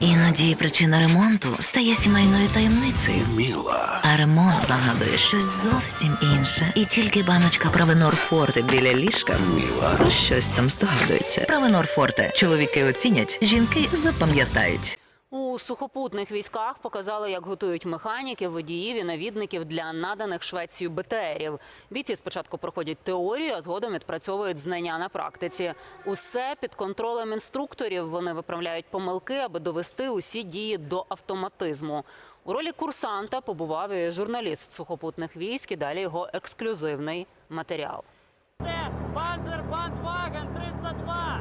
Іноді причина ремонту стає сімейною таємницею. Міла. А ремонт нагадує щось зовсім інше. І тільки баночка Правенор Форте біля ліжка Міла. про щось там здогадується. Правенор Форте. Чоловіки оцінять, жінки запам'ятають. У сухопутних військах показали, як готують механіків, водіїв і навідників для наданих Швецією БТРів. Бійці спочатку проходять теорію, а згодом відпрацьовують знання на практиці. Усе під контролем інструкторів. Вони виправляють помилки, аби довести усі дії до автоматизму. У ролі курсанта побував і журналіст сухопутних військ. І далі його ексклюзивний матеріал. Це Панзербандваген 302.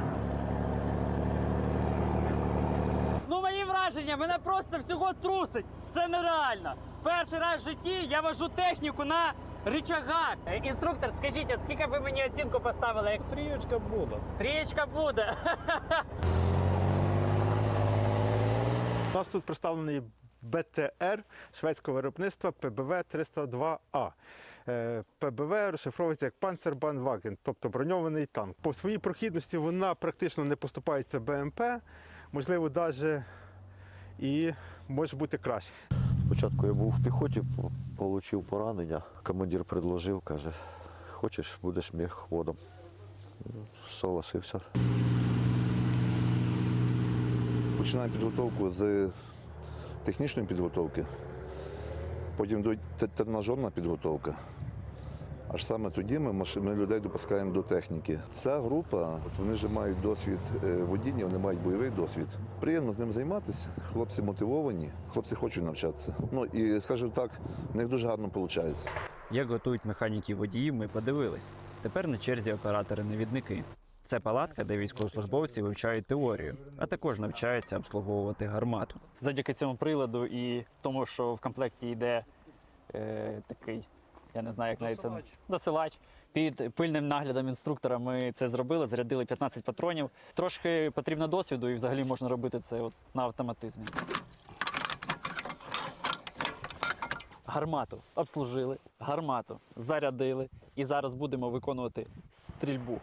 Ну, мої враження, мене просто всього трусить. Це нереально. Перший раз в житті я вожу техніку на рычагах. Е, Інструктор, скажіть, от скільки ви мені оцінку поставили? Як трієчка буде. Трієчка буде. У нас тут представлений БТР шведського виробництва ПБВ 302А. Е, ПБВ розшифровується як Panzerbandwagen, тобто броньований танк. По своїй прохідності вона практично не поступається БМП, можливо, навіть і може бути краще. Спочатку я був в піхоті, отримав поранення. Командир предложив, каже, хочеш, будеш міхводом. Согласився. Починаємо підготовку з технічної підготовки, потім йде тренажерна підготовка. Аж саме тоді ми, маш- ми людей допускаємо до техніки. Ця група, от вони вже мають досвід е, водіння, вони мають бойовий досвід. Приємно з ним займатися. Хлопці мотивовані, хлопці хочуть навчатися. Ну і скажімо так, в них дуже гарно виходить. Як готують механіків водіїв, ми подивились. Тепер на черзі оператори-навідники. Це палатка, де військовослужбовці вивчають теорію, а також навчаються обслуговувати гармату. Завдяки цьому приладу і тому, що в комплекті йде е, такий, я не знаю, як навіть це досилач. Під пильним наглядом інструктора ми це зробили, зарядили 15 патронів. Трошки потрібно досвіду, і взагалі можна робити це от на автоматизмі. Гармату обслужили, гармату зарядили і зараз будемо виконувати стрільбу.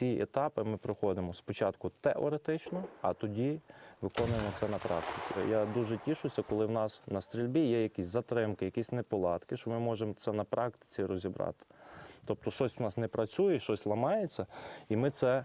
Всі етапи ми проходимо спочатку теоретично, а тоді виконуємо це на практиці. Я дуже тішуся, коли в нас на стрільбі є якісь затримки, якісь неполадки, що ми можемо це на практиці розібрати. Тобто щось у нас не працює, щось ламається, і ми це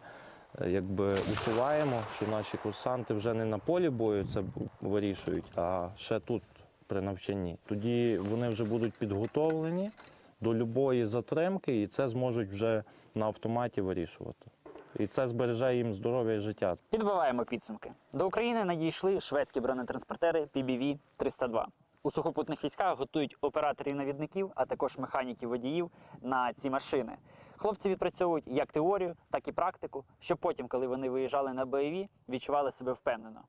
е, якби усуваємо, що наші курсанти вже не на полі бою це вирішують, а ще тут при навчанні. Тоді вони вже будуть підготовлені до любої затримки, і це зможуть вже на автоматі вирішувати. І це збереже їм здоров'я і життя. Підбиваємо підсумки. До України надійшли шведські бронетранспортери PBV-302. У сухопутних військах готують операторів-навідників, а також механіків водіїв на ці машини. Хлопці відпрацьовують як теорію, так і практику, щоб потім, коли вони виїжджали на бойові, відчували себе впевнено.